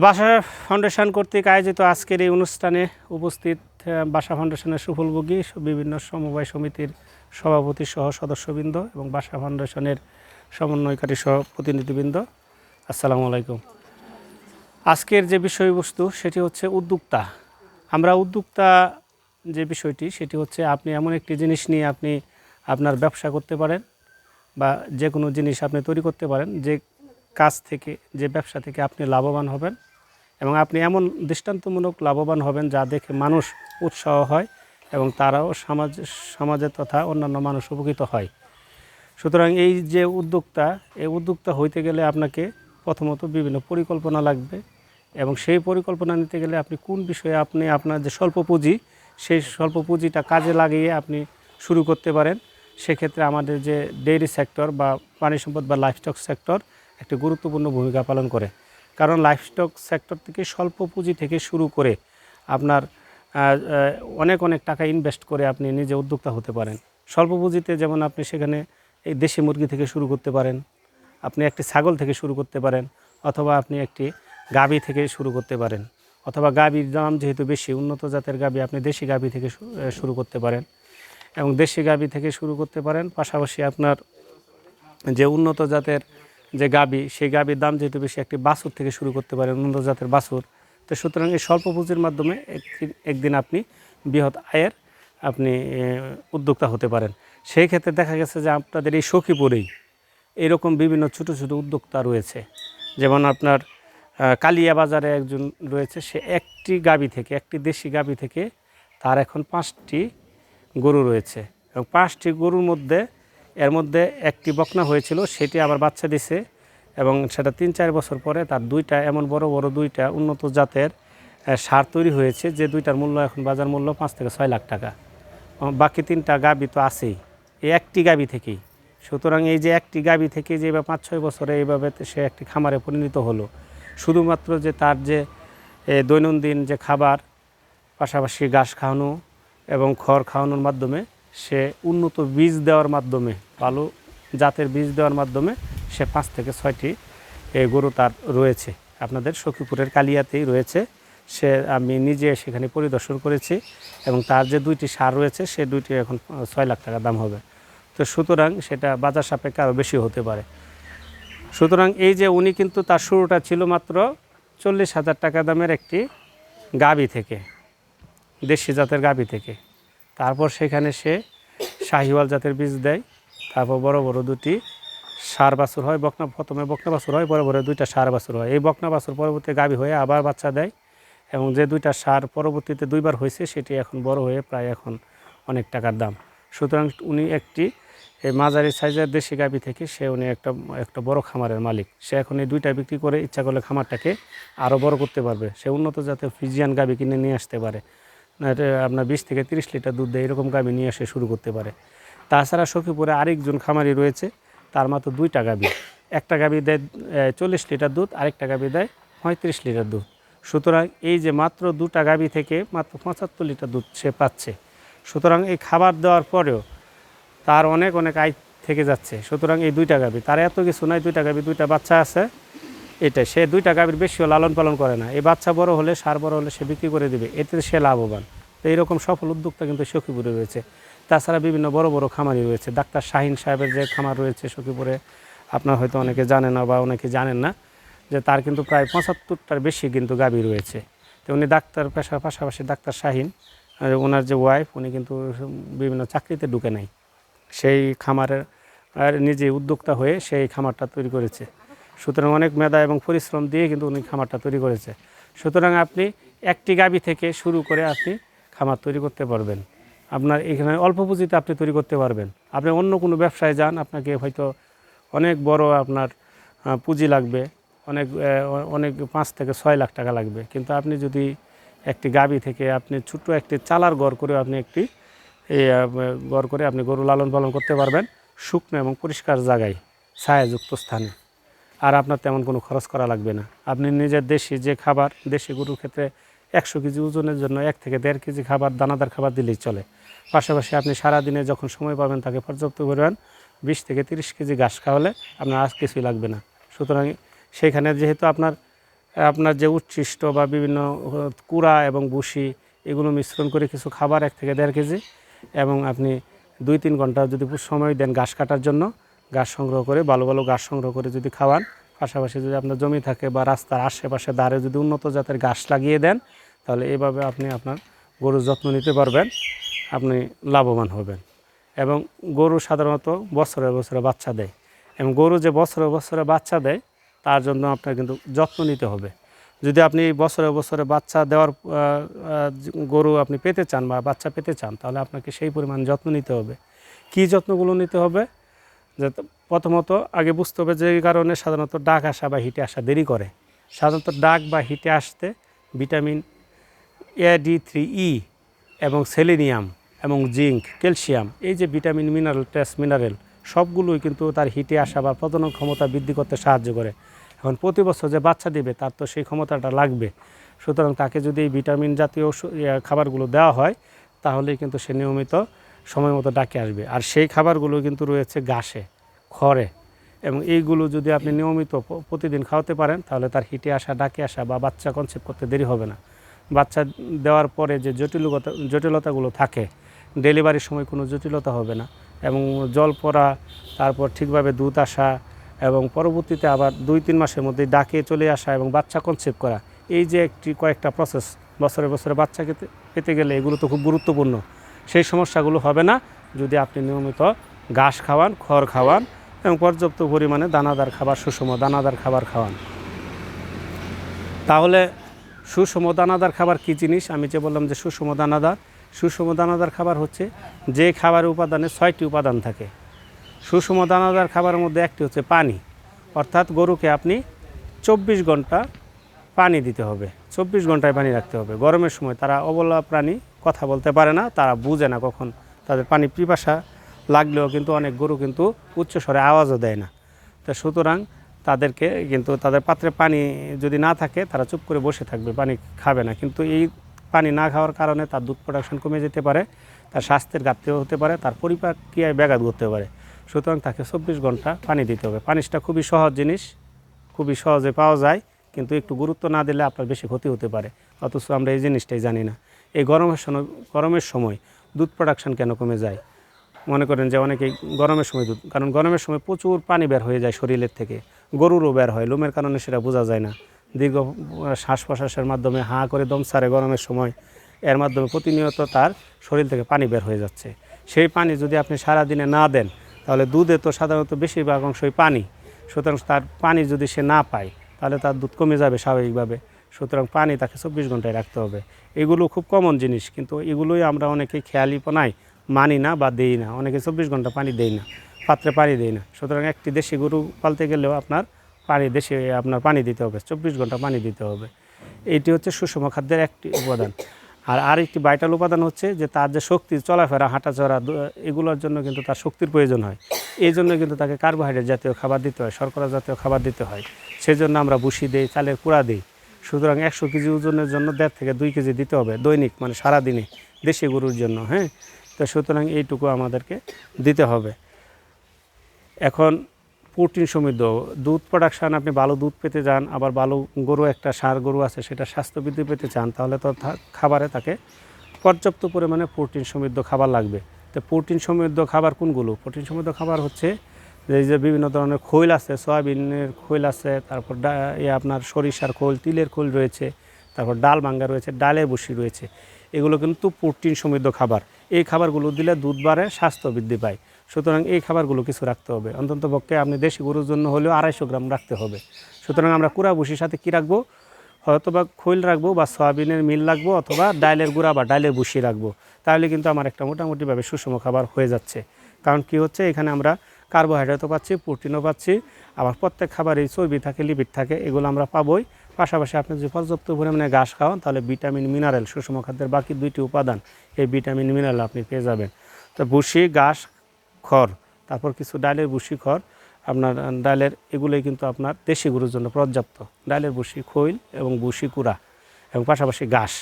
বাসা ফাউন্ডেশন কর্তৃক আয়োজিত আজকের এই অনুষ্ঠানে উপস্থিত বাসা ফাউন্ডেশনের সুফলভোগী বিভিন্ন সমবায় সমিতির সভাপতি সহ সদস্যবৃন্দ এবং বাসা ফাউন্ডেশনের সমন্বয়কারী সহ প্রতিনিধিবৃন্দ। আসসালামু আলাইকুম। আজকের যে বিষয়বস্তু সেটি হচ্ছে উদ্যোক্তা। আমরা উদ্যোক্তা যে বিষয়টি সেটি হচ্ছে আপনি এমন একটি জিনিস নিয়ে আপনি আপনার ব্যবসা করতে পারেন বা যে কোনো জিনিস আপনি তৈরি করতে পারেন যে কাজ থেকে, যে ব্যবসা থেকে আপনি লাভবান হবেন এবং আপনি এমন দৃষ্টান্তমূলক লাভবান হবেন যা দেখে মানুষ উৎসাহ হয় এবং তারাও সমাজ, সমাজে তথা অন্যান্য মানুষ উপকৃত হয়। সুতরাং এই যে উদ্যোক্তা, এই উদ্যোক্তা হইতে গেলে আপনাকে প্রথমত বিভিন্ন পরিকল্পনা লাগবে এবং সেই পরিকল্পনা নিতে গেলে আপনি কোন বিষয়ে আপনি আপনার যে স্বল্প পুঁজি, সেই স্বল্প পুঁজিটা কাজে লাগিয়ে আপনি শুরু করতে পারেন। সেক্ষেত্রে আমাদের যে ডেইরি সেক্টর বা প্রাণী সম্পদ বা লাইফস্টক সেক্টর একটি গুরুত্বপূর্ণ ভূমিকা পালন করে। কারণ লাইফস্টক সেক্টর থেকে স্বল্প পুঁজি থেকে শুরু করে আপনার অনেক অনেক টাকা ইনভেস্ট করে আপনি নিজে উদ্যোক্তা হতে পারেন। স্বল্প পুঁজিতে যেমন আপনি সেখানে এই দেশি মুরগি থেকে শুরু করতে পারেন, আপনি একটি ছাগল থেকে শুরু করতে পারেন, অথবা আপনি একটি গাবি থেকে শুরু করতে পারেন, অথবা গাবির দাম যেহেতু বেশি, উন্নত জাতের গাবি আপনি দেশি গাবি থেকে শুরু করতে পারেন এবং দেশি গাবি থেকে শুরু করতে পারেন। পাশাপাশি আপনার যে উন্নত জাতের যে গাবি, সেই গাবির দাম যেহেতু বেশি, একটি বাছুর থেকে শুরু করতে পারেন, উন্নত জাতের বাছুর। তো সুতরাং এই স্বল্প পুঁজির মাধ্যমে একদিন আপনি বৃহৎ আয়ের আপনি উদ্যোক্তা হতে পারেন। সেই ক্ষেত্রে দেখা গেছে যে আপনাদের এই সখীপুরেই এরকম বিভিন্ন ছোট ছোট উদ্যোক্তা রয়েছে। যেমন আপনার কালিয়া বাজারে একজন রয়েছে, সে একটি গাবি থেকে, একটি দেশি গাবি থেকে তার এখন পাঁচটি গরু রয়েছে। এবং পাঁচটি গরুর মধ্যে এর মধ্যে একটি বকনা হয়েছিল, সেটি আবার বাচ্চা দিছে এবং সেটা তিন চার বছর পরে তার দুইটা, এমন বড় বড় দুইটা উন্নত জাতের সার তৈরি হয়েছে, যে দুইটার মূল্য এখন বাজার মূল্য পাঁচ থেকে ছয় লাখ টাকা। বাকি তিনটা গাবি তো আছেই, এই একটি গাবি থেকেই। সুতরাং এই যে একটি গাবি থেকে যে বা পাঁচ ছয় বছরে এইভাবে সে একটি খামারে পরিণত হলো, শুধুমাত্র যে তার যে দৈনন্দিন যে খাবার, পাশাপাশি ঘাস খাওয়ানো এবং খড় খাওয়ানোর মাধ্যমে সে উন্নত বীজ দেওয়ার মাধ্যমে, ভালো জাতের বীজ দেওয়ার মাধ্যমে সে পাঁচ থেকে ছয়টি গরু তার রয়েছে। আপনাদের সখীপুরের কালিয়াতেই রয়েছে। সে, আমি নিজে সেখানে পরিদর্শন করেছি এবং তার যে দুইটি সার রয়েছে, সে দুইটি এখন ছয় লাখ টাকা দাম হবে। তো সুতরাং সেটা বাজার সাপেক্ষে আরও বেশি হতে পারে। সুতরাং এই যে উনি কিন্তু তার শুরুটা ছিল মাত্র চল্লিশ হাজার টাকা দামের একটি গাবি থেকে, দেশি জাতের গাবি থেকে। তারপর সেখানে সে শাহিওয়াল জাতের বীজ দেয়। তারপর বড় বড় দুটি সার বাছুর হয়, বকনা প্রথমে বকনা বাছুর হয়, পরে পরে দুইটা সার বাছুর হয়। এই বকনা বাছুর পরবর্তী গাবি হয়ে আবার বাচ্চা দেয় এবং যে দুইটা সার পরবর্তীতে দুইবার হয়েছে, সেটি এখন বড় হয়ে প্রায় এখন অনেক টাকার দাম। সুতরাং উনি একটি এই মাঝারি সাইজের দেশি গাবি থেকে সে উনি একটা একটা বড় খামারের মালিক। সে এখন এই দুইটা বিক্রি করে ইচ্ছা করলে খামারটাকে আরও বড় করতে পারবে। সে উন্নত জাতের ফিজিয়ান গাবি কিনে নিয়ে আসতে পারে। আপনার বিশ থেকে তিরিশ লিটার দুধ দেয়, এরকম গাবি নিয়ে এসে শুরু করতে পারে। তাছাড়া সখীপুরে আরেকজন খামারি রয়েছে, তার মাত্র দুইটা গাবি একটা গাবি দেয় চল্লিশ লিটার দুধ, আরেকটা গাবি দেয় পঁয়ত্রিশ লিটার দুধ। সুতরাং এই যে মাত্র দুটা গাবি থেকে মাত্র পঁচাত্তর লিটার দুধ সে পাচ্ছে। সুতরাং এই খাবার দেওয়ার পরেও তার অনেক অনেক আয় থেকে যাচ্ছে। সুতরাং এই দুইটা গাবি তার এত কিছু নয় দুইটা গাবি দুইটা বাচ্চা আছে। এটাই, সে দুইটা গাভীর বেশিও লালন পালন করে না। এই বাচ্চা বড় হলে, সার বড় হলে সে বিক্রি করে দিবে, এতে সে লাভবান। তো এইরকম সফল উদ্যোক্তা কিন্তু সখীপুরে রয়েছে। তাছাড়া বিভিন্ন বড় বড় খামারি রয়েছে। ডাক্তার শাহিন সাহেবের যে খামার রয়েছে সখীপুরে, আপনার হয়তো অনেকে জানেন না বা অনেকে জানেন না, যে তার কিন্তু প্রায় পঁচাত্তরটার বেশি কিন্তু গাভী রয়েছে। তো উনি ডাক্তার পেশার পাশাপাশি ডাক্তার শাহিন ওনার যে ওয়াইফ উনি কিন্তু বিভিন্ন চাকরিতে ঢুকে নাই। সেই খামারের নিজে উদ্যোক্তা হয়ে সেই খামারটা তৈরি করেছে। সুতরাং অনেক মেধা এবং পরিশ্রম দিয়ে কিন্তু উনি খামারটা তৈরি করেছে। সুতরাং আপনি একটি গাবি থেকে শুরু করে আপনি খামার তৈরি করতে পারবেন। আপনার এখানে অল্প পুঁজিতে আপনি তৈরি করতে পারবেন। আপনি অন্য কোনো ব্যবসায় যান, আপনাকে হয়তো অনেক বড় আপনার পুঁজি লাগবে, অনেক অনেক পাঁচ থেকে ছয় লাখ টাকা লাগবে। কিন্তু আপনি যদি একটি গাবি থেকে আপনি ছোট্ট একটি চালার গড় করে আপনি একটি গড় করে আপনি গরু লালন পালন করতে পারবেন। শুকনো এবং পরিষ্কার জায়গায়, ছায়াযুক্ত স্থানে। আর আপনার তেমন কোনো খরচ করা লাগবে না। আপনি নিজের দেশি যে খাবার, দেশি গরুর ক্ষেত্রে একশো কেজি ওজনের জন্য এক থেকে দেড় কেজি খাবার, দানাদার খাবার দিলেই চলে। পাশাপাশি আপনি সারাদিনে যখন সময় পাবেন তাকে পর্যাপ্ত পরিমাণ বিশ থেকে তিরিশ কেজি ঘাস খাওয়ালে আপনার আজ কিছুই লাগবে না। সুতরাং সেইখানে যেহেতু আপনার আপনার যে উচ্ছিষ্ট বা বিভিন্ন কুড়া এবং বুসি এগুলো মিশ্রণ করে কিছু খাবার এক থেকে দেড় কেজি এবং আপনি দুই তিন ঘণ্টা যদি সময় দেন ঘাস কাটার জন্য ঘাস সংগ্রহ করে, ভালো ভালো ঘাস সংগ্রহ করে যদি খাওয়ান, পাশাপাশি যদি আপনার জমি থাকে বা রাস্তার আশেপাশে দাঁড়ে যদি উন্নত জাতের ঘাস লাগিয়ে দেন, তাহলে এইভাবে আপনি আপনার গরুর যত্ন নিতে পারবেন, আপনি লাভবান হবেন। এবং গরু সাধারণত বছরে বছরে বাচ্চা দেয়। এবং গরু যে বছরে বছরে বাচ্চা দেয়, তার জন্য আপনার কিন্তু যত্ন নিতে হবে। যদি আপনি বছরে বছরে বাচ্চা দেওয়ার গরু আপনি পেতে চান বা বাচ্চা পেতে চান, তাহলে আপনাকে সেই পরিমাণ যত্ন নিতে হবে। কী যত্নগুলো নিতে হবে? যে প্রথমত আগে বুঝতে হবে যে কারণে সাধারণত ডাক আসা বা হিটে আসা দেরি করে। সাধারণত ডাক বা হিটে আসতে vitamin A D three E এবং সেলেনিয়াম এবং জিঙ্ক, ক্যালসিয়াম এই যে ভিটামিন, মিনারেল ট্রেস মিনারেল সবগুলোই কিন্তু তার হিটে আসা বা প্রজনন ক্ষমতা বৃদ্ধি করতে সাহায্য করে। এখন প্রতি বছর যে বাচ্চা দিবে তার তো সেই ক্ষমতাটা লাগবে। সুতরাং তাকে যদি এই ভিটামিন জাতীয় খাবারগুলো দেওয়া হয় তাহলেই কিন্তু সে নিয়মিত সময় মতো ডাকে আসবে। আর সেই খাবারগুলো কিন্তু রয়েছে ঘাসে, খড়ে এবং এইগুলো যদি আপনি নিয়মিত প্রতিদিন খাওয়াতে পারেন, তাহলে তার হিটে আসা, ডাকে আসা বা বাচ্চা কনসেপ্ট করতে দেরি হবে না। বাচ্চা দেওয়ার পরে যে জটিলতা জটিলতাগুলো থাকে, ডেলিভারির সময় কোনো জটিলতা হবে না এবং জল পড়া, তারপর ঠিকভাবে দুধ আসা এবং পরবর্তীতে আবার দুই, তিন মাসের মধ্যে ডাকে চলে আসা এবং বাচ্চা কনসেপ্ট করা, এই যে একটি কয়েকটা প্রসেস বছরে বছরে বাচ্চা পেতে পেতে গেলে এগুলো তো খুব গুরুত্বপূর্ণ। সেই সমস্যাগুলো হবে না। যদি আপনি নিয়মিত ঘাস খাওয়ান, খড় খাওয়ান এবং পর্যাপ্ত পরিমাণে দানাদার খাবার, সুষম দানাদার খাবার খাওয়ান। তাহলে সুষম দানাদার খাবার কী জিনিস? আমি যে বললাম যে সুষম দানাদার সুষম দানাদার খাবার হচ্ছে যে খাবার উপাদানে ছয়টি উপাদান থাকে। সুষম দানাদার খাবারের মধ্যে একটি হচ্ছে পানি। অর্থাৎ গরুকে আপনি চব্বিশ ঘণ্টা পানি দিতে হবে। চব্বিশ ঘন্টায় পানি রাখতে হবে। গরমের সময় তারা অবলা প্রাণী কথা বলতে পারে না, তারা বুঝে না কখন তাদের পানি পিপাসা লাগলেও কিন্তু অনেক গরু কিন্তু উচ্চস্বরে আওয়াজও দেয় না। তো সুতরাং তাদেরকে কিন্তু তাদের পাত্রে পানি যদি না থাকে, তারা চুপ করে বসে থাকবে, পানি খাবে না। কিন্তু এই পানি না খাওয়ার কারণে তার দুধ প্রোডাকশন কমে যেতে পারে, তার স্বাস্থ্যের ঘাটতিও হতে পারে, তার পরিপাক্রিয়ায় ব্যাঘাত ঘটতে পারে। সুতরাং তাকে চব্বিশ ঘণ্টা পানি দিতে হবে। পানিটা খুবই সহজ জিনিস, খুবই সহজে পাওয়া যায়। কিন্তু একটু গুরুত্ব না দিলে আপনার বেশি ক্ষতি হতে পারে। অথচ আমরা এই জিনিসটাই জানি না। এই গরমের সময় গরমের সময় দুধ প্রোডাকশন কেন কমে যায়? মনে করেন যে অনেকেই গরমের সময় দুধ, কারণ গরমের সময় প্রচুর পানি বের হয়ে যায় শরীরের থেকে। গরুরও বের হয়, লোমের কারণে সেটা বোঝা যায় না। দীর্ঘ শ্বাস প্রশ্বাসের মাধ্যমে হাঁ করে দম সারে গরমের সময়, এর মাধ্যমে প্রতিনিয়ত তার শরীর থেকে পানি বের হয়ে যাচ্ছে। সেই পানি যদি আপনি সারা দিনে না দেন, তাহলে দুধে তো সাধারণত বেশিরভাগ অংশই পানি। সুতরাং তার পানি যদি সে না পায় তাহলে তার দুধ কমে যাবে স্বাভাবিকভাবে। সুতরাং পানি তাকে চব্বিশ ঘন্টায় রাখতে হবে। এগুলো খুব কমন জিনিস, কিন্তু এগুলোই আমরা অনেকে খেয়ালিপনায় মানি না বা দেই না। অনেকে চব্বিশ ঘণ্টা পানি দেই না, পাত্রে পানি দেই না। সুতরাং একটি দেশি গরু পালতে গেলেও আপনার পানি দেশে, আপনার পানি দিতে হবে, চব্বিশ ঘণ্টা পানি দিতে হবে। এটি হচ্ছে সুষম খাদ্যের একটি উপাদান। আর আরেকটি ভাইটাল উপাদান হচ্ছে যে তার যে শক্তি, চলাফেরা, হাঁটাচলা, দু- এগুলোর জন্য কিন্তু তার শক্তির প্রয়োজন হয়। এই জন্য কিন্তু তাকে কার্বোহাইড্রেট জাতীয় খাবার দিতে হয়, শর্করা জাতীয় খাবার দিতে হয়। সেই জন্য আমরা বুসি দিই, চালের কুড়া দিই। সুতরাং একশো কেজি ওজনের জন্য দেড় থেকে দুই কেজি দিতে হবে দৈনিক মানে সারাদিনে দেশি গরুর জন্য হ্যাঁ? তো সুতরাং এইটুকু আমাদেরকে দিতে হবে। এখন প্রোটিন সমৃদ্ধ। দুধ প্রোডাকশান আপনি ভালো দুধ পেতে যান আবার ভালো গরু একটা, সার গরু আছে, সেটা স্বাস্থ্যবৃদ্ধি পেতে চান, তাহলে তো খাবারে তাকে পর্যাপ্ত পরিমাণে প্রোটিন সমৃদ্ধ খাবার লাগবে। তো প্রোটিন সমৃদ্ধ খাবার কোনগুলো? প্রোটিন সমৃদ্ধ খাবার হচ্ছে এই যে বিভিন্ন ধরনের খৈল আছে, সয়াবিনের খৈল আছে, তারপর আপনার সরিষার খোল, তিলের খোল রয়েছে, তারপর ডাল ভাঙ্গা রয়েছে, ডালে বসি রয়েছে। এগুলো কিন্তু প্রোটিন সমৃদ্ধ খাবার। এই খাবারগুলো দিলে দুধ বাড়ে, স্বাস্থ্য বৃদ্ধি পায়। সুতরাং এই খাবারগুলো কিছু রাখতে হবে। অন্তত পক্ষে আপনি দেশি গরুর জন্য হলেও আড়াইশো গ্রাম রাখতে হবে। সুতরাং আমরা কুড়া ভুসির সাথে কী রাখব? হয়তো বা খৈল রাখব বা সয়াবিনের মিল রাখব অথবা ডালের গুঁড়া বা ডালের ভুসি রাখব। তাহলে কিন্তু আমার একটা মোটামুটিভাবে সুষম খাবার হয়ে যাচ্ছে। কারণ কি হচ্ছে? এখানে আমরা কার্বোহাইড্রেটও পাচ্ছি, প্রোটিনও পাচ্ছি, আবার প্রত্যেক খাবারেই চর্বি থাকে, লিপিড থাকে, এগুলো আমরা পাবোই। পাশাপাশি আপনি যদি পর্যাপ্ত পরিমাণে ঘাস খাওয়ান, তাহলে ভিটামিন, মিনারেল সুষম খাদ্যের বাকি দুইটি উপাদান, এই ভিটামিন, মিনারেল আপনি পেয়ে যাবেন। তো ভুসি ঘাস খড়, তারপর কিছু ডালের বুসি খড়, আপনার ডালের এগুলোই কিন্তু আপনার দেশি গরুর জন্য পর্যাপ্ত। ডালের বুসি খৈল এবং বুসি কুড়া এবং পাশাপাশি ঘাস।